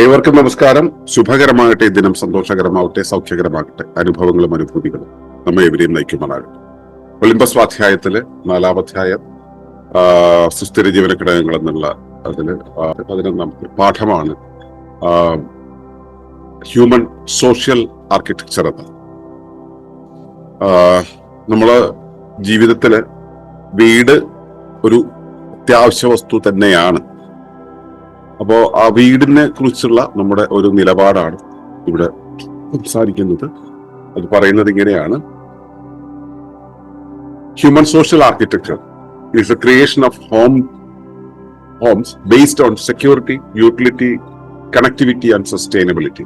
ഏവർക്കും നമസ്കാരം. ശുഭകരമാകട്ടെ ദിനം സന്തോഷകരമാവട്ടെ സൗഖ്യകരമാകട്ടെ അനുഭവങ്ങളും അനുഭൂതികളും നമ്മെ എവരെയും നയിക്കുമാറാകട്ടെ. ഒളിമ്പസ് സ്വാധ്യായത്തിൽ നാലാമധ്യായം സുസ്ഥിര ജീവന ഘടകങ്ങൾ എന്നുള്ള അതിൽ പതിനൊന്നാം പാഠമാണ് ഹ്യൂമൻ സോഷ്യൽ ആർക്കിടെക്ചർ എന്ന്. നമ്മൾ ജീവിതത്തിൽ വീട് ഒരു അത്യാവശ്യ വസ്തു തന്നെയാണ്. അപ്പോ ആ വീടിനെ കുറിച്ചുള്ള നമ്മുടെ ഒരു നിലപാടാണ് ഇവിടെ സംസാരിക്കുന്നത്. അത് പറയുന്നത് ഇങ്ങനെയാണ്. Human social architecture is a creation of home homes based on security utility connectivity and sustainability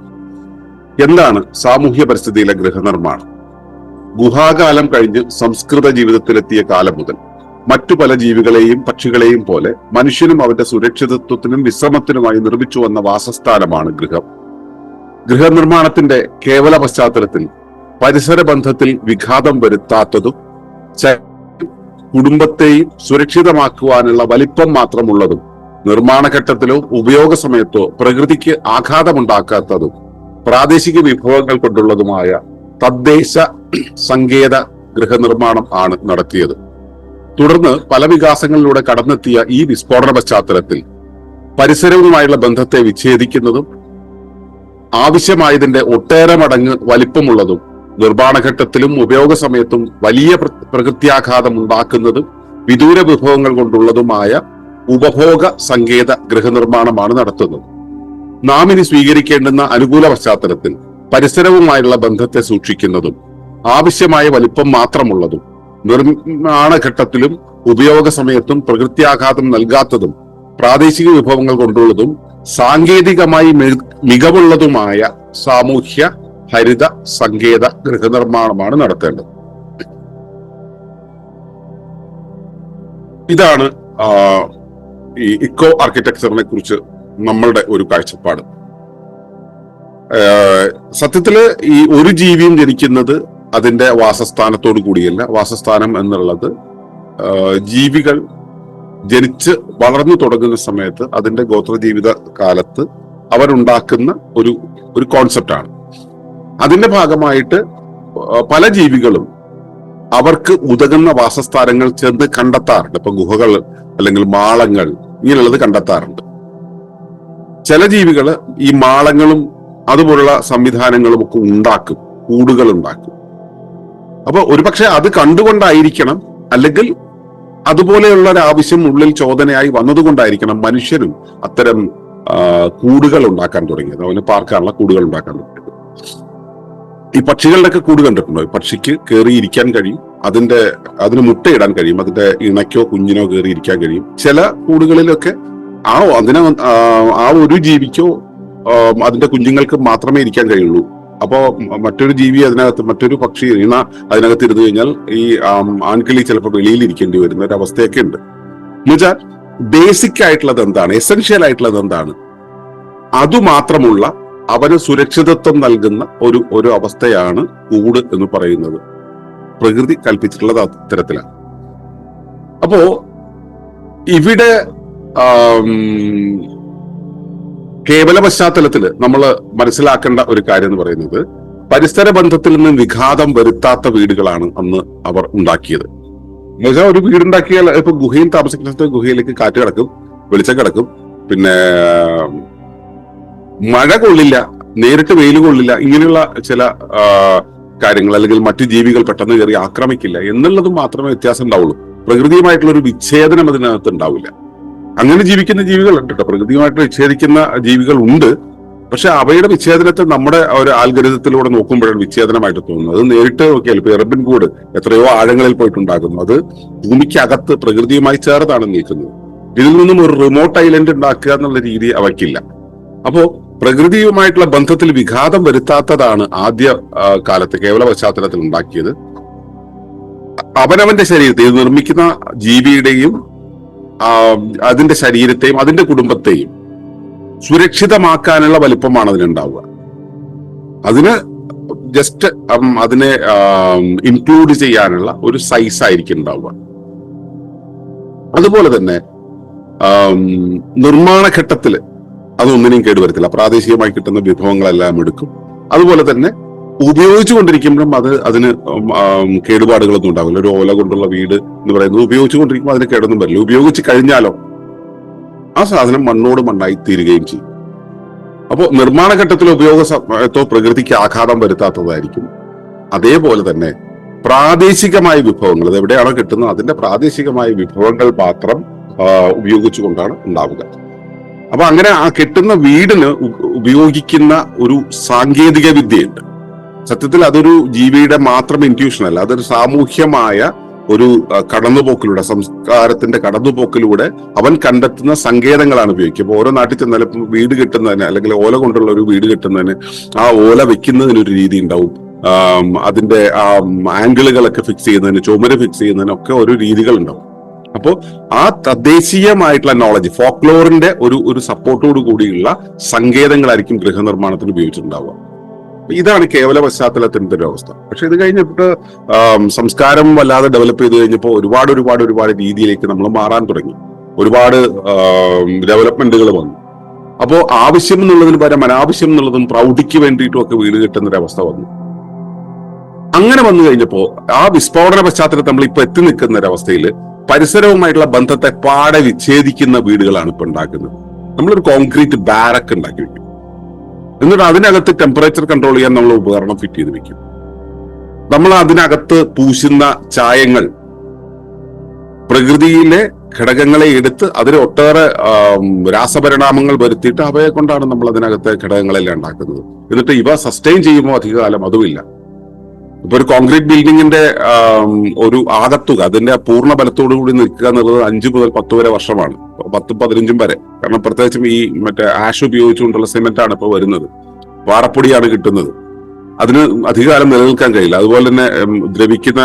എന്താണ് സാമൂഹ്യ പരിസ്ഥിതിയിലെ ഗൃഹനിർമ്മാണം? ഗുഹാകാലം കഴിഞ്ഞ് സംസ്കൃത ജീവിതത്തിലെത്തിയ കാലം മുതൽ മറ്റു പല ജീവികളെയും പക്ഷികളെയും പോലെ മനുഷ്യനും അവന്റെ സുരക്ഷിതത്വത്തിനും വിശ്രമത്തിനുമായി നിർമ്മിച്ചു വന്ന വാസസ്ഥാനമാണ് ഗൃഹം. ഗൃഹനിർമ്മാണത്തിന്റെ കേവല പശ്ചാത്തലത്തിൽ പരിസര ബന്ധത്തിൽ വിഘാതം വരുത്താത്തതും കുടുംബത്തെയും സുരക്ഷിതമാക്കുവാനുള്ള വലിപ്പം മാത്രമുള്ളതും നിർമ്മാണഘട്ടത്തിലോ ഉപയോഗ സമയത്തോ പ്രകൃതിക്ക് ആഘാതമുണ്ടാക്കാത്തതും പ്രാദേശിക വിഭവങ്ങൾ കൊണ്ടുള്ളതുമായ തദ്ദേശ സങ്കേത ഗൃഹനിർമ്മാണം ആണ് നടത്തിയത്. തുടർന്ന് പല വികാസങ്ങളിലൂടെ കടന്നെത്തിയ ഈ വിസ്ഫോടന പശ്ചാത്തലത്തിൽ പരിസരവുമായുള്ള ബന്ധത്തെ വിച്ഛേദിക്കുന്നതും ആവശ്യമായതിന്റെ ഒട്ടേറെ മടങ്ങ് വലിപ്പമുള്ളതും നിർമ്മാണഘട്ടത്തിലും ഉപയോഗ സമയത്തും വലിയ പ്രകൃത്യാഘാതം ഉണ്ടാക്കുന്നതും വിദൂര വിഭവങ്ങൾ കൊണ്ടുള്ളതുമായ ഉപഭോഗ സങ്കേത ഗൃഹനിർമ്മാണമാണ് നടത്തുന്നത്. നാം ഇനി സ്വീകരിക്കേണ്ടുന്ന അനുകൂല പശ്ചാത്തലത്തിൽ പരിസരവുമായുള്ള ബന്ധത്തെ സൂക്ഷിക്കുന്നതും ആവശ്യമായ വലിപ്പം മാത്രമുള്ളതും നിർമ്മാണ ഘട്ടത്തിലും ഉപയോഗ സമയത്തും പ്രകൃത്യാഘാതം നൽകാത്തതും പ്രാദേശിക വിഭവങ്ങൾ കൊണ്ടുള്ളതും സാങ്കേതികമായി മികവുള്ളതുമായ സാമൂഹ്യ ഹരിത സങ്കേത ഗൃഹനിർമ്മാണമാണ് നടത്തേണ്ടത്. ഇതാണ് ഈ ഇക്കോ ആർക്കിടെക്ചറിനെ കുറിച്ച് നമ്മളുടെ ഒരു കാഴ്ചപ്പാട്. സത്യത്തിൽ ഈ ഒരു ജീവിയും ജനിക്കുന്നത് അതിന്റെ വാസസ്ഥാനത്തോടു കൂടിയല്ല. വാസസ്ഥാനം എന്നുള്ളത് ജീവികൾ ജനിച്ച് വളർന്നു തുടങ്ങുന്ന സമയത്ത് അതിന്റെ ഗോത്രജീവിത കാലത്ത് അവരുണ്ടാക്കുന്ന ഒരു ഒരു കോൺസെപ്റ്റാണ് അതിന്റെ ഭാഗമായിട്ട് പല ജീവികളും അവർക്ക് ഉതകുന്ന വാസസ്ഥാനങ്ങൾ ചെന്ന് കണ്ടെത്താറുണ്ട്. ഇപ്പൊ ഗുഹകൾ അല്ലെങ്കിൽ മാളങ്ങൾ ഇങ്ങനെയുള്ളത് കണ്ടെത്താറുണ്ട്. ചില ജീവികൾ ഈ മാളങ്ങളും അതുപോലുള്ള സംവിധാനങ്ങളും ഒക്കെ ഉണ്ടാക്കും കൂടുകൾ ഉണ്ടാക്കും. അപ്പൊ ഒരുപക്ഷെ അത് കണ്ടുകൊണ്ടായിരിക്കണം അല്ലെങ്കിൽ അതുപോലെയുള്ള ഒരു ആവശ്യം ഉള്ളിൽ ചോദനയായി വന്നതുകൊണ്ടായിരിക്കണം മനുഷ്യരും അത്തരം കൂടുകൾ ഉണ്ടാക്കാൻ തുടങ്ങിയത്. അവന് പാർക്കാനുള്ള കൂടുകൾ ഉണ്ടാക്കാൻ തുടങ്ങിയത്. ഈ പക്ഷികളുടെ ഒക്കെ കൂട് കണ്ടിട്ടുണ്ടോ? പക്ഷിക്ക് കയറിയിരിക്കാൻ കഴിയും അതിന്റെ അതിന് മുട്ടയിടാൻ കഴിയും അതിന്റെ ഇണയ്ക്കോ കുഞ്ഞിനോ കയറിയിരിക്കാൻ കഴിയും. ചില കൂടുകളിലൊക്കെ ആ അതിനെ ആ ഒരു ജീവിക്കോ അതിന്റെ കുഞ്ഞുങ്ങൾക്ക് മാത്രമേ ഇരിക്കാൻ കഴിയുള്ളൂ. അപ്പോ മറ്റൊരു ജീവി അതിനകത്ത് മറ്റൊരു പക്ഷി ഇണ അതിനകത്ത് ഇരുന്നു കഴിഞ്ഞാൽ ഈ ആൺകിളി ചിലപ്പോൾ വെളിയിൽ ഇരിക്കേണ്ടി വരുന്ന ഒരു അവസ്ഥയൊക്കെ ഉണ്ട്. എന്നുവെച്ചാൽ ബേസിക് ആയിട്ടുള്ളത് എന്താണ്? എസെൻഷ്യൽ ആയിട്ടുള്ളത് എന്താണ്? അതുമാത്രമുള്ള അവന് സുരക്ഷിതത്വം നൽകുന്ന ഒരു ഒരു അവസ്ഥയാണ് കൂട് എന്ന് പറയുന്നത്. പ്രകൃതി കൽപ്പിച്ചിട്ടുള്ളത് അത്തരത്തിലാണ് അപ്പോ ഇവിടെ കേവല പശ്ചാത്തലത്തിൽ നമ്മൾ മനസ്സിലാക്കേണ്ട ഒരു കാര്യം എന്ന് പറയുന്നത് പരിസര ബന്ധത്തിൽ നിന്ന് വിഘാതം വരുത്താത്ത വീടുകളാണ് അന്ന് അവർ ഉണ്ടാക്കിയത്. എന്നുവെച്ചാൽ ഒരു വീടുണ്ടാക്കിയാൽ ഇപ്പൊ ഗുഹയിൽ താമസിക്കുന്ന ഗുഹയിലേക്ക് കാറ്റ് കിടക്കും വെളിച്ചം കിടക്കും. പിന്നെ മഴ കൊള്ളില്ല നേരിട്ട് വെയിൽ കൊള്ളില്ല ഇങ്ങനെയുള്ള ചില കാര്യങ്ങൾ അല്ലെങ്കിൽ മറ്റു ജീവികൾ പെട്ടെന്ന് കയറി ആക്രമിക്കില്ല എന്നുള്ളത് മാത്രമേ വ്യത്യാസം ഉണ്ടാവുള്ളൂ. പ്രകൃതിയുമായിട്ടുള്ള ഒരു വിച്ഛേദനം അതിനകത്ത് ഉണ്ടാവില്ല. അങ്ങനെ ജീവിക്കുന്ന ജീവികളുണ്ട് കേട്ടോ. പ്രകൃതിയുമായിട്ട് വിച്ഛേദിക്കുന്ന ജീവികൾ ഉണ്ട് പക്ഷെ അവയുടെ വിച്ഛേദനത്തെ നമ്മുടെ ഒരു ആൽഗരിതത്തിലൂടെ നോക്കുമ്പോഴാണ് വിച്ഛേദനമായിട്ട് തോന്നുന്നത്. അത് നേരിട്ട് നോക്കിയാൽ ഇപ്പൊ എറബിൻ കൂട് എത്രയോ ആഴങ്ങളിൽ പോയിട്ടുണ്ടാകുന്നു. അത് ഭൂമിക്കകത്ത് പ്രകൃതിയുമായി ചേർന്നാണ് നീക്കുന്നത് ഇതിൽ നിന്നും ഒരു റിമോട്ട് ഐലൻഡ് ഉണ്ടാക്കുക എന്നുള്ള രീതി അവയ്ക്കില്ല. അപ്പോ പ്രകൃതിയുമായിട്ടുള്ള ബന്ധത്തിൽ വിഘാതം വരുത്താത്തതാണ് ആദ്യ കാലത്ത് കേവല പശ്ചാത്തലത്തിൽ ഉണ്ടാക്കിയത്. അവനവന്റെ ശരീരത്തെ നിർമ്മിക്കുന്ന ജീവിയുടെയും അതിന്റെ ശരീരത്തെയും അതിന്റെ കുടുംബത്തെയും സുരക്ഷിതമാക്കാനുള്ള വലിപ്പമാണ് അതിനുണ്ടാവുക. അതിന് ജസ്റ്റ് അതിനെ ഇൻക്ലൂഡ് ചെയ്യാനുള്ള ഒരു സൈസ് ആയിരിക്കും ഉണ്ടാവുക. അതുപോലെ തന്നെ നിർമ്മാണ ഘട്ടത്തിൽ അതൊന്നിനെയും കേടുവരത്തില്ല. പ്രാദേശികമായി കിട്ടുന്ന വിഭവങ്ങളെല്ലാം എടുക്കും. അതുപോലെ തന്നെ ഉപയോഗിച്ചുകൊണ്ടിരിക്കുമ്പോഴും അത് അതിന് കേടുപാടുകളൊന്നും ഉണ്ടാവില്ല. ഒരു ഓല കൊണ്ടുള്ള വീട് എന്ന് പറയുന്നത് ഉപയോഗിച്ചുകൊണ്ടിരിക്കുമ്പോൾ അതിന് കേടൊന്നും വരില്ല. ഉപയോഗിച്ച് കഴിഞ്ഞാലോ? ആ സാധനം മണ്ണോട് മണ്ണായി തീരുകയും ചെയ്യും. അപ്പോൾ നിർമ്മാണ ഘട്ടത്തിലെ ഉപയോഗ സമയത്തോ പ്രകൃതിക്ക് ആഘാതം വരുത്താത്തതായിരിക്കും. അതേപോലെ തന്നെ പ്രാദേശികമായ വിഭവങ്ങൾ അത് എവിടെയാണോ കിട്ടുന്നത് അതിന്റെ പ്രാദേശികമായ വിഭവങ്ങൾ മാത്രം ഉപയോഗിച്ചുകൊണ്ടാണ് ഉണ്ടാവുക. അപ്പൊ അങ്ങനെ ആ കിട്ടുന്ന വീടിന് ഉപയോഗിക്കുന്ന ഒരു സാങ്കേതിക വിദ്യയുണ്ട് സത്യത്തിൽ അതൊരു ജീവിയുടെ മാത്രം ഇന്റ്യൂഷൻ അല്ല. അതൊരു സാമൂഹ്യമായ ഒരു കടന്നുപോക്കിലൂടെ സംസ്കാരത്തിന്റെ കടന്നുപോക്കിലൂടെ അവൻ കണ്ടെത്തുന്ന സങ്കേതങ്ങളാണ് ഉപയോഗിക്കുക. ഇപ്പൊ ഓരോ നാട്ടിൽ ചെന്നാലും വീട് കിട്ടുന്നതിന് അല്ലെങ്കിൽ ഓല കൊണ്ടുള്ള ഒരു വീട് കിട്ടുന്നതിന് ആ ഓല വെക്കുന്നതിന് ഒരു രീതി ഉണ്ടാവും. അതിന്റെ ആ ആംഗിളുകളൊക്കെ ഫിക്സ് ചെയ്യുന്നതിന് ചുമര് ഫിക്സ് ചെയ്യുന്നതിനൊക്കെ ഒരു രീതികൾ ഉണ്ടാവും. അപ്പോ ആ തദ്ദേശീയമായിട്ടുള്ള നോളജ് ഫോക്ലോറിന്റെ ഒരു ഒരു സപ്പോർട്ടോട് കൂടിയുള്ള സങ്കേതങ്ങളായിരിക്കും ഗൃഹനിർമ്മാണത്തിന് ഉപയോഗിച്ചിട്ടുണ്ടാവുക. ഇതാണ് കേവല പശ്ചാത്തലത്തിന്റെ ഒരു അവസ്ഥ. പക്ഷെ ഇത് കഴിഞ്ഞിട്ട് സംസ്കാരം വല്ലാതെ ഡെവലപ്പ് ചെയ്ത് കഴിഞ്ഞപ്പോൾ ഒരുപാട് ഒരുപാട് ഒരുപാട് രീതിയിലേക്ക് നമ്മൾ മാറാൻ തുടങ്ങി. ഒരുപാട് ഡെവലപ്മെന്റുകൾ വന്നു. അപ്പോൾ ആവശ്യം എന്നുള്ളതിന് പകരം അനാവശ്യം എന്നുള്ളതും പ്രൗഢിക്ക് വേണ്ടിയിട്ടും ഒക്കെ വീട് കിട്ടുന്ന ഒരു അവസ്ഥ വന്നു. അങ്ങനെ വന്നു കഴിഞ്ഞപ്പോൾ ആ വിസ്ഫോടന പശ്ചാത്തലത്തിൽ നമ്മൾ ഇപ്പൊ എത്തി നിൽക്കുന്ന ഒരു അവസ്ഥയിൽ പരിസരവുമായിട്ടുള്ള ബന്ധത്തെ പാടെ വിച്ഛേദിക്കുന്ന വീടുകളാണ് ഇപ്പൊ ഉണ്ടാക്കുന്നത്. നമ്മളൊരു കോൺക്രീറ്റ് ബാരക്ക് ഉണ്ടാക്കി വെക്കും. എന്നിട്ട് അതിനകത്ത് ടെമ്പറേച്ചർ കൺട്രോൾ ചെയ്യാൻ നമ്മൾ ഉപകരണം ഫിറ്റ് ചെയ്ത് വെക്കും. നമ്മൾ അതിനകത്ത് പൂശുന്ന ചായങ്ങൾ പ്രകൃതിയിലെ ഘടകങ്ങളെ എടുത്ത് അതിൽ ഒട്ടേറെ രാസപരിണാമങ്ങൾ വരുത്തിയിട്ട് അവയെ കൊണ്ടാണ് നമ്മൾ അതിനകത്തെ ഘടകങ്ങളെല്ലാം ഉണ്ടാക്കുന്നത്. എന്നിട്ട് ഇവ സസ്റ്റെയിൻ ചെയ്യുമ്പോൾ അധികകാലം അതുമില്ല. ഇപ്പൊ ഒരു കോൺക്രീറ്റ് ബിൽഡിങ്ങിന്റെ ഒരു ആകത്തുക അതിന്റെ പൂർണ ബലത്തോടു കൂടി നിൽക്കുക എന്നുള്ളത് അഞ്ചു മുതൽ പത്ത് വരെ വർഷമാണ്. പത്ത് പതിനഞ്ചും വരെ. കാരണം പ്രത്യേകിച്ചും ഈ മറ്റേ ആഷ് ഉപയോഗിച്ചുകൊണ്ടുള്ള സിമെന്റ് ആണ് ഇപ്പൊ വരുന്നത്. പാറപ്പൊടിയാണ് കിട്ടുന്നത്. അതിന് അധികാരം നിലനിൽക്കാൻ കഴിയില്ല. അതുപോലെ തന്നെ ദ്രവിക്കുന്ന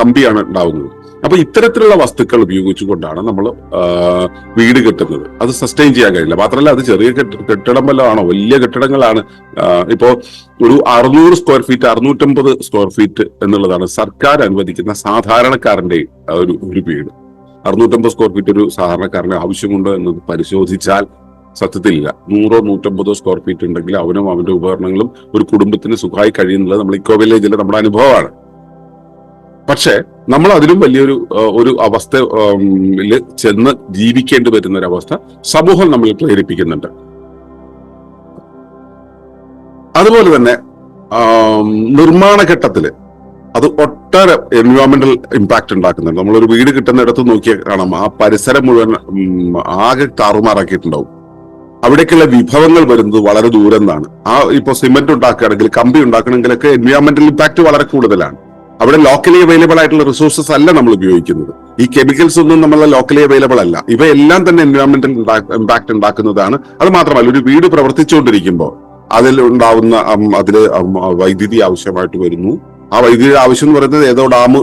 കമ്പിയാണ് ഉണ്ടാവുന്നത്. അപ്പൊ ഇത്തരത്തിലുള്ള വസ്തുക്കൾ ഉപയോഗിച്ചുകൊണ്ടാണ് നമ്മൾ വീട് കെട്ടുന്നത്. അത് സസ്റ്റെയിൻ ചെയ്യാൻ കഴിയില്ല. മാത്രമല്ല അത് ചെറിയ കെട്ടി- കെട്ടിടം വല്ലതാണോ വലിയ കെട്ടിടങ്ങളാണ്. ഇപ്പോ ഒരു അറുന്നൂറ് സ്ക്വയർ ഫീറ്റ് അറുന്നൂറ്റമ്പത് സ്ക്വയർ ഫീറ്റ് എന്നുള്ളതാണ് സർക്കാർ അനുവദിക്കുന്ന സാധാരണക്കാരന്റെ ഒരു ഒരു വീട്. അറുന്നൂറ്റമ്പത് സ്ക്വയർ ഫീറ്റ് ഒരു സാധാരണക്കാരന് ആവശ്യമുണ്ടോ എന്ന് പരിശോധിച്ചാൽ സത്യത്തിലില്ല. നൂറോ നൂറ്റമ്പതോ സ്ക്വയർ ഫീറ്റ് ഉണ്ടെങ്കിൽ അവനും അവന്റെ ഉപകരണങ്ങളും ഒരു കുടുംബത്തിന് സുഖമായി കഴിയുന്നത് നമ്മൾ ഇക്കോ വില്ലേജിലെ നമ്മുടെ അനുഭവമാണ്. പക്ഷേ നമ്മൾ അതിലും വലിയൊരു ഒരു അവസ്ഥ ചെന്ന് ജീവിക്കേണ്ടി വരുന്ന ഒരു അവസ്ഥ സമൂഹം നമ്മൾ പ്രേരിപ്പിക്കുന്നുണ്ട്. അതുപോലെ തന്നെ നിർമ്മാണ ഘട്ടത്തിൽ അത് ഒട്ടേറെ എൻവയോൺമെന്റൽ ഇമ്പാക്ട് ഉണ്ടാക്കുന്നുണ്ട്. നമ്മളൊരു വീട് കിട്ടുന്നിടത്ത് നോക്കിയാൽ കാണാം ആ പരിസരം മുഴുവൻ ആകെ താറുമാറാക്കിയിട്ടുണ്ടാവും. അവിടേക്കുള്ള വിഭവങ്ങൾ വരുന്നത് വളരെ ദൂരം നിന്നാണ് ആ ഇപ്പൊ സിമെന്റ് ഉണ്ടാക്കുകയാണെങ്കിൽ കമ്പി ഉണ്ടാക്കണമെങ്കിലൊക്കെ എൻവയോൺമെന്റൽ ഇമ്പാക്ട് വളരെ കൂടുതലാണ്. അവിടെ ലോക്കലി അവൈലബിൾ ആയിട്ടുള്ള റിസോഴ്സസ് അല്ല നമ്മൾ ഉപയോഗിക്കുന്നത്. ഈ കെമിക്കൽസ് ഒന്നും നമ്മളെ ലോക്കലി അവൈലബിൾ അല്ല. ഇവയെല്ലാം തന്നെ എൻവയോൺമെന്റൽ ഇമ്പാക്ട് ഉണ്ടാക്കുന്നതാണ്. അത് മാത്രമല്ല ഒരു വീട് പ്രവർത്തിച്ചുകൊണ്ടിരിക്കുമ്പോൾ അതിൽ ഉണ്ടാവുന്ന അതിൽ വൈദ്യുതി ആവശ്യമായിട്ട് വരുന്നു. ആ വൈദ്യുതി ആവശ്യം എന്ന് പറയുന്നത് ഏതോ ഡാം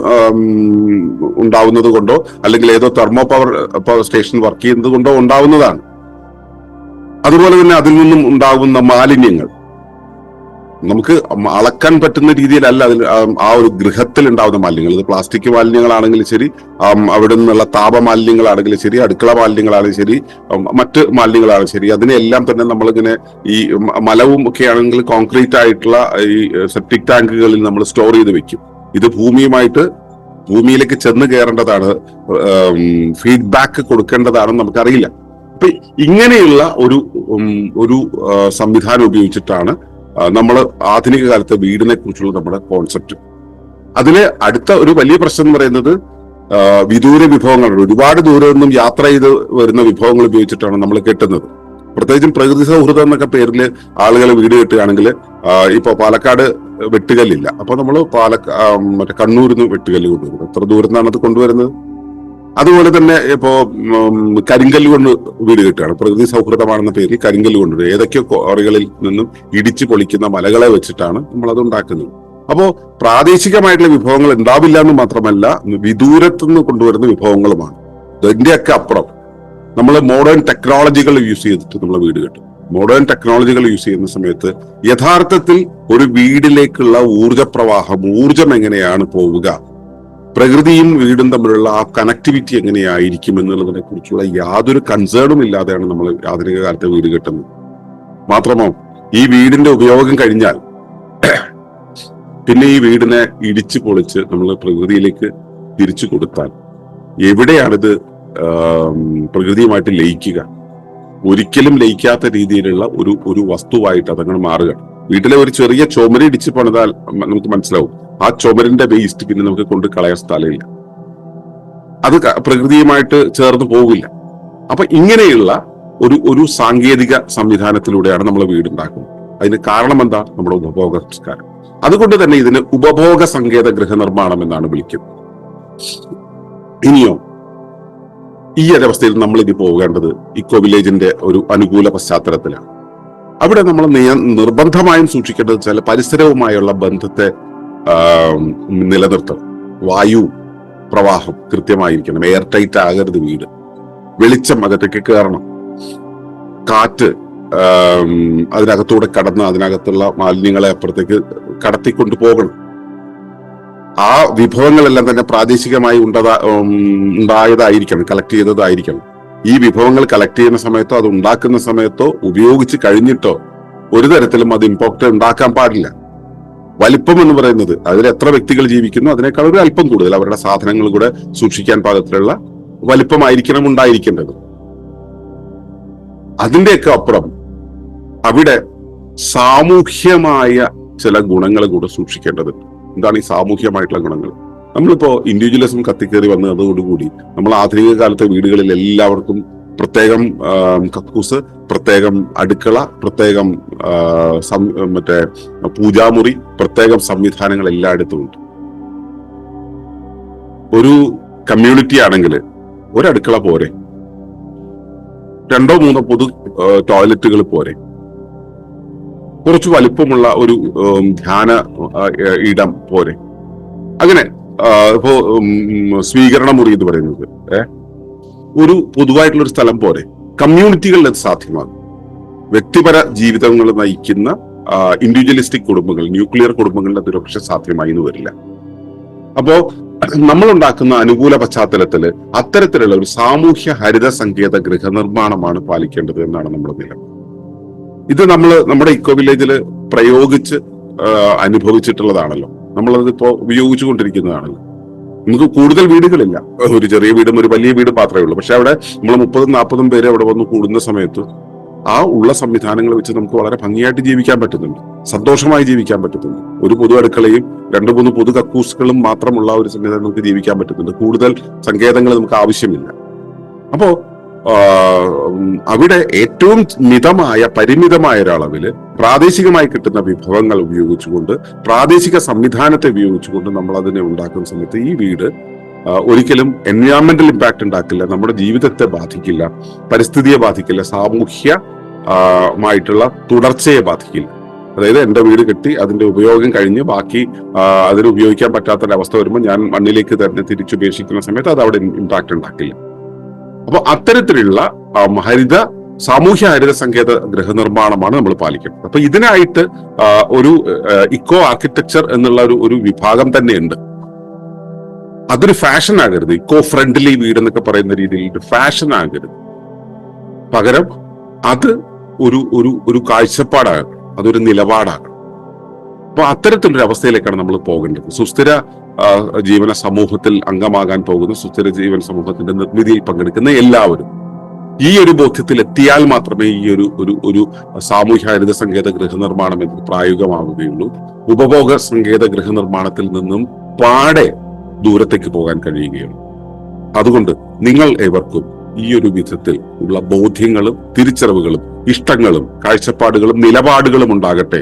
ഉണ്ടാവുന്നത് കൊണ്ടോ അല്ലെങ്കിൽ ഏതോ തെർമോ പവർ സ്റ്റേഷൻ വർക്ക് ചെയ്യുന്നത് കൊണ്ടോ ഉണ്ടാവുന്നതാണ്. അതുപോലെ തന്നെ അതിൽ നിന്നും ഉണ്ടാകുന്ന മാലിന്യങ്ങൾ. നമുക്ക് അളക്കാൻ പറ്റുന്ന രീതിയിലല്ല അതിൽ ആ ഒരു ഗൃഹത്തിൽ ഉണ്ടാവുന്ന മാലിന്യങ്ങൾ. ഇത് പ്ലാസ്റ്റിക് മാലിന്യങ്ങളാണെങ്കിലും ശരി അവിടെ നിന്നുള്ള താപമാലിന്യങ്ങളാണെങ്കിലും ശരി അടുക്കള മാലിന്യങ്ങളാണെങ്കിലും ശരി മറ്റ് മാലിന്യങ്ങളാണെങ്കിലും ശരി. അതിനെല്ലാം തന്നെ നമ്മളിങ്ങനെ ഈ മലവും ഒക്കെ ആണെങ്കിൽ കോൺക്രീറ്റ് ആയിട്ടുള്ള ഈ സെപ്റ്റിക് ടാങ്കുകളിൽ നമ്മൾ സ്റ്റോർ ചെയ്ത് വെക്കും. ഇത് ഭൂമിയുമായിട്ട് ഭൂമിയിലേക്ക് ചെന്ന് കയറേണ്ടതാണ് ഫീഡ്ബാക്ക് കൊടുക്കേണ്ടതാണെന്ന് നമുക്കറിയില്ല. അപ്പൊ ഇങ്ങനെയുള്ള ഒരു ഒരു സംവിധാനം ഉപയോഗിച്ചിട്ടാണ് നമ്മൾ ആധുനിക കാലത്തെ വീടിനെ കുറിച്ചുള്ള നമ്മുടെ കോൺസെപ്റ്റ് അതിലെ അടുത്ത ഒരു വലിയ പ്രശ്നം എന്ന് പറയുന്നത് വിദൂര വിഭവങ്ങളാണ്. ഒരുപാട് ദൂരം നിന്നും യാത്ര ചെയ്ത് വരുന്ന വിഭവങ്ങൾ ഉപയോഗിച്ചിട്ടാണ് നമ്മൾ കെട്ടുന്നത്. പ്രത്യേകിച്ചും പ്രകൃതി സൗഹൃദം എന്നൊക്കെ പേരിൽ ആളുകൾ വീട് കെട്ടുകയാണെങ്കിൽ ഇപ്പോൾ പാലക്കാട് വെട്ടുകല്ലില്ല. അപ്പൊ നമ്മൾ പാലക്ക മറ്റേ കണ്ണൂരിൽ നിന്ന് വെട്ടുകല്ല് കൊണ്ടുവരുന്നത്. എത്ര ദൂരത്താണ് അത് കൊണ്ടുവരുന്നത്? അതുപോലെ തന്നെ ഇപ്പോ കരിങ്കല്ല് കൊണ്ട് വീട് കെട്ടുകയാണ്. പ്രകൃതി സൗഹൃദമാണെന്ന പേരിൽ കരിങ്കല്ല് കൊണ്ടുവരും ഏതൊക്കെയോ കോറികളിൽ നിന്നും ഇടിച്ചു പൊളിക്കുന്ന മലകളെ വെച്ചിട്ടാണ് അത് ഉണ്ടാക്കുന്നത് അപ്പോ പ്രാദേശികമായിട്ടുള്ള വിഭവങ്ങൾ ഉണ്ടാവില്ല എന്ന് മാത്രമല്ല വിദൂരത്തു നിന്ന് കൊണ്ടുവരുന്ന വിഭവങ്ങളുമാണ്. ഇതിന്റെയൊക്കെ അപ്പുറം. നമ്മൾ മോഡേൺ ടെക്നോളജികൾ യൂസ് ചെയ്തിട്ട് നമ്മൾ വീട് കെട്ടും. മോഡേൺ ടെക്നോളജികൾ യൂസ് ചെയ്യുന്ന സമയത്ത് യഥാർത്ഥത്തിൽ ഒരു വീടിലേക്കുള്ള ഊർജ പ്രവാഹം ഊർജം എങ്ങനെയാണ് പോവുക പ്രകൃതിയും വീടും തമ്മിലുള്ള ആ കണക്ടിവിറ്റി എങ്ങനെയായിരിക്കും എന്നുള്ളതിനെ കുറിച്ചുള്ള യാതൊരു കൺസേണും ഇല്ലാതെയാണ് നമ്മൾ ആധുനിക കാലത്തെ വീട് കെട്ടുന്നത്. മാത്രമോ ഈ വീടിന്റെ ഉപയോഗം കഴിഞ്ഞാൽ പിന്നെ ഈ വീടിനെ ഇടിച്ചു പൊളിച്ച് നമ്മൾ പ്രകൃതിയിലേക്ക് തിരിച്ചു കൊടുത്താൽ എവിടെയാണിത് പ്രകൃതിയുമായിട്ട് ലയിക്കുക? ഒരിക്കലും ലയിക്കാത്ത രീതിയിലുള്ള ഒരു ഒരു വസ്തുവായിട്ട് അതങ്ങനെ മാറുക വീട്ടിലെ ഒരു ചെറിയ ചുമരി ഇടിച്ച് പണിതാൽ നമുക്ക് മനസ്സിലാവും. ആ ചുമരിന്റെ വേസ്റ്റ് പിന്നെ നമുക്ക് കൊണ്ട് കളയാൻ സ്ഥലമില്ല. അത് പ്രകൃതിയുമായിട്ട് ചേർന്ന് പോകില്ല അപ്പൊ ഇങ്ങനെയുള്ള ഒരു ഒരു സാങ്കേതിക സംവിധാനത്തിലൂടെയാണ് നമ്മൾ വീടുണ്ടാക്കുന്നത്. അതിന് കാരണം എന്താ? നമ്മുടെ ഉപഭോഗ സംസ്കാരം. അതുകൊണ്ട് തന്നെ ഇതിന് ഉപഭോഗ സങ്കേത ഗൃഹനിർമ്മാണം എന്നാണ് വിളിക്കുന്നത്. ഇനിയോ ഈ ഒരവസ്ഥയിൽ നമ്മൾ ഇനി പോകേണ്ടത് ഇക്കോ വില്ലേജിന്റെ ഒരു അനുകൂല പശ്ചാത്തലത്തിലാണ്. അവിടെ നമ്മൾ നിർബന്ധമായും സൂക്ഷിക്കേണ്ടത് ചില പരിസരവുമായുള്ള ബന്ധത്തെ നിലനിർത്തണം. വായു പ്രവാഹം കൃത്യമായിരിക്കണം. എയർ ടൈറ്റ് ആകരുത് വീട്. വെളിച്ചം അകത്തേക്ക് കയറണം. കാറ്റ് അതിനകത്തൂടെ കടന്ന് അതിനകത്തുള്ള മാലിന്യങ്ങളെ അപ്പുറത്തേക്ക് കടത്തിക്കൊണ്ട് പോകണം. ആ വിഭവങ്ങളെല്ലാം തന്നെ പ്രാദേശികമായി ഉണ്ടതാ ഉണ്ടായതായിരിക്കണം. കളക്ട് ചെയ്തതായിരിക്കണം. ഈ വിഭവങ്ങൾ കളക്ട് ചെയ്യുന്ന സമയത്തോ അത് ഉണ്ടാക്കുന്ന സമയത്തോ ഉപയോഗിച്ച് കഴിഞ്ഞിട്ടോ ഒരു തരത്തിലും അത് ഇമ്പോക്ട് ഉണ്ടാക്കാൻ പാടില്ല. വലിപ്പം എന്ന് പറയുന്നത് അതിൽ എത്ര വ്യക്തികൾ ജീവിക്കുന്നു അതിനേക്കാൾ ഒരു അല്പം കൂടുതൽ അവരുടെ സാധനങ്ങൾ കൂടെ സൂക്ഷിക്കാൻ പാകത്തിലുള്ള വലിപ്പമായിരിക്കണം ഉണ്ടായിരിക്കേണ്ടത്. അതിന്റെയൊക്കെ അപ്പുറം അവിടെ സാമൂഹ്യമായ ചില ഗുണങ്ങൾ കൂടെ സൂക്ഷിക്കേണ്ടത്. എന്താണ് ഈ സാമൂഹ്യമായിട്ടുള്ള ഗുണങ്ങൾ? നമ്മളിപ്പോ ഇൻഡിവിജ്വലിസം കത്തിക്കേറി വന്നതോടുകൂടി നമ്മൾ ആധുനിക കാലത്തെ വീടുകളിൽ എല്ലാവർക്കും പ്രത്യേകം കക്കൂസ് പ്രത്യേകം അടുക്കള പ്രത്യേകം മറ്റേ പൂജാമുറി പ്രത്യേകം സംവിധാനങ്ങൾ എല്ലായിടത്തും ഉണ്ട്. ഒരു കമ്മ്യൂണിറ്റി ആണെങ്കിൽ ഒരടുക്കള പോരെ. രണ്ടോ മൂന്നോ പൊതു ടോയ്ലറ്റുകൾ പോരെ. കുറച്ച് വലിപ്പമുള്ള ഒരു ധ്യാന ഇടം പോരെ. അങ്ങനെ ഇപ്പോ സ്വീകരണ മുറി എന്ന് പറയുന്നത് ഏ? ഒരു പൊതുവായിട്ടുള്ള ഒരു സ്ഥലം പോലെ കമ്മ്യൂണിറ്റികളിൽ അത് സാധ്യമാകും വ്യക്തിപര ജീവിതങ്ങൾ നയിക്കുന്ന ഇൻഡിവിജ്വലിസ്റ്റിക് കുടുംബങ്ങൾ ന്യൂക്ലിയർ കുടുംബങ്ങളിൽ അത് ഒരുപക്ഷെ സാധ്യമായി എന്ന് വരില്ല. അപ്പോ നമ്മൾ ഉണ്ടാക്കുന്ന അനുകൂല പശ്ചാത്തലത്തിൽ അത്തരത്തിലുള്ള ഒരു സാമൂഹ്യ ഹരിത സങ്കേത ഗൃഹനിർമ്മാണമാണ് പാലിക്കേണ്ടത് എന്നാണ് നമ്മുടെ നിലപാട് ഇത് നമ്മൾ നമ്മുടെ ഇക്കോ വില്ലേജിൽ പ്രയോഗിച്ച് അനുഭവിച്ചിട്ടുള്ളതാണല്ലോ. ഇപ്പോ ഉപയോഗിച്ചുകൊണ്ടിരിക്കുന്നതാണല്ലോ. നമുക്ക് കൂടുതൽ വീടുകളില്ല. ഒരു ചെറിയ വീടും ഒരു വലിയ വീടും മാത്രമേ ഉള്ളൂ. പക്ഷെ അവിടെ നമ്മൾ മുപ്പതും നാൽപ്പതും പേര് അവിടെ വന്ന് കൂടുന്ന സമയത്ത് ആ ഉള്ള സംവിധാനങ്ങൾ വെച്ച് നമുക്ക് വളരെ ഭംഗിയായിട്ട് ജീവിക്കാൻ പറ്റുന്നുണ്ട്. സന്തോഷമായി ജീവിക്കാൻ പറ്റുന്നുണ്ട്. ഒരു പൊതു അടുക്കളയും രണ്ടു മൂന്ന് പൊതു കക്കൂസുകളും മാത്രമുള്ള ഒരു സംവിധാനം നമുക്ക് ജീവിക്കാൻ പറ്റുന്നുണ്ട്. കൂടുതൽ സങ്കേതങ്ങൾ നമുക്ക് ആവശ്യമില്ല. അപ്പോ ആ, ഉം, അവിടെ ഏറ്റവും മിതമായ പരിമിതമായ ഒരളവിൽ പ്രാദേശികമായി കിട്ടുന്ന വിഭവങ്ങൾ ഉപയോഗിച്ചുകൊണ്ട് പ്രാദേശിക സംവിധാനത്തെ ഉപയോഗിച്ചുകൊണ്ട് നമ്മൾ അതിനെ ഉണ്ടാക്കുന്ന സമയത്ത് ഈ വീട് ഒരിക്കലും എൻവയോൺമെന്റൽ ഇമ്പാക്ട് ഉണ്ടാക്കില്ല നമ്മുടെ ജീവിതത്തെ ബാധിക്കില്ല പരിസ്ഥിതിയെ ബാധിക്കില്ല സാമൂഹ്യ മായിട്ടുള്ള തുടർച്ചയെ ബാധിക്കില്ല. അതായത് എന്റെ വീട് കെട്ടി അതിന്റെ ഉപയോഗം കഴിഞ്ഞ് ബാക്കി അതിന് ഉപയോഗിക്കാൻ പറ്റാത്തൊരവസ്ഥ വരുമ്പോൾ ഞാൻ മണ്ണിലേക്ക് തന്നെ തിരിച്ചുപേക്ഷിക്കുന്ന സമയത്ത് അത് അവിടെ ഇമ്പാക്ട് ഉണ്ടാക്കില്ല. അപ്പൊ അത്തരത്തിലുള്ള ഹരിത സാമൂഹ്യ ഹരിത സങ്കേത ഗൃഹനിർമ്മാണമാണ് നമ്മൾ പാലിക്കുന്നത് അപ്പൊ ഇതിനായിട്ട് ഒരു ഇക്കോ ആർക്കിടെക്ചർ എന്നുള്ള ഒരു ഒരു വിഭാഗം തന്നെയുണ്ട്. അതൊരു ഫാഷൻ ആകരുത്. ഇക്കോ ഫ്രണ്ട്ലി വീട് എന്നൊക്കെ പറയുന്ന രീതിയിൽ ഒരു ഫാഷൻ ആകരുത്. പകരം അത് ഒരു ഒരു ഒരു കാഴ്ചപ്പാടാകണം. അതൊരു നിലപാടാകണം. അപ്പൊ അത്തരത്തിലൊരു അവസ്ഥയിലേക്കാണ് നമ്മൾ പോകേണ്ടത്. സുസ്ഥിര ജീവന സമൂഹത്തിൽ അംഗമാകാൻ പോകുന്ന സുസ്ഥിര ജീവൻ സമൂഹത്തിന്റെ നിർമ്മിതിയിൽ പങ്കെടുക്കുന്ന എല്ലാവരും ഈ ഒരു ബോധ്യത്തിൽ എത്തിയാൽ മാത്രമേ ഈ ഒരു ഒരു ഒരു സാമൂഹ്യ ഹരിത സങ്കേത ഗൃഹനിർമ്മാണം എന്നത് പ്രായോഗികമാവുകയുള്ളൂ. ഉപഭോഗ സങ്കേത ഗൃഹനിർമ്മാണത്തിൽ നിന്നും പാടെ ദൂരത്തേക്ക് പോകാൻ കഴിയുകയുള്ളൂ. അതുകൊണ്ട് നിങ്ങൾ ഏവർക്കും ഈ ഒരു വിധത്തിൽ ഉള്ള ബോധ്യങ്ങളും തിരിച്ചറിവുകളും ഇഷ്ടങ്ങളും കാഴ്ചപ്പാടുകളും നിലപാടുകളും ഉണ്ടാകട്ടെ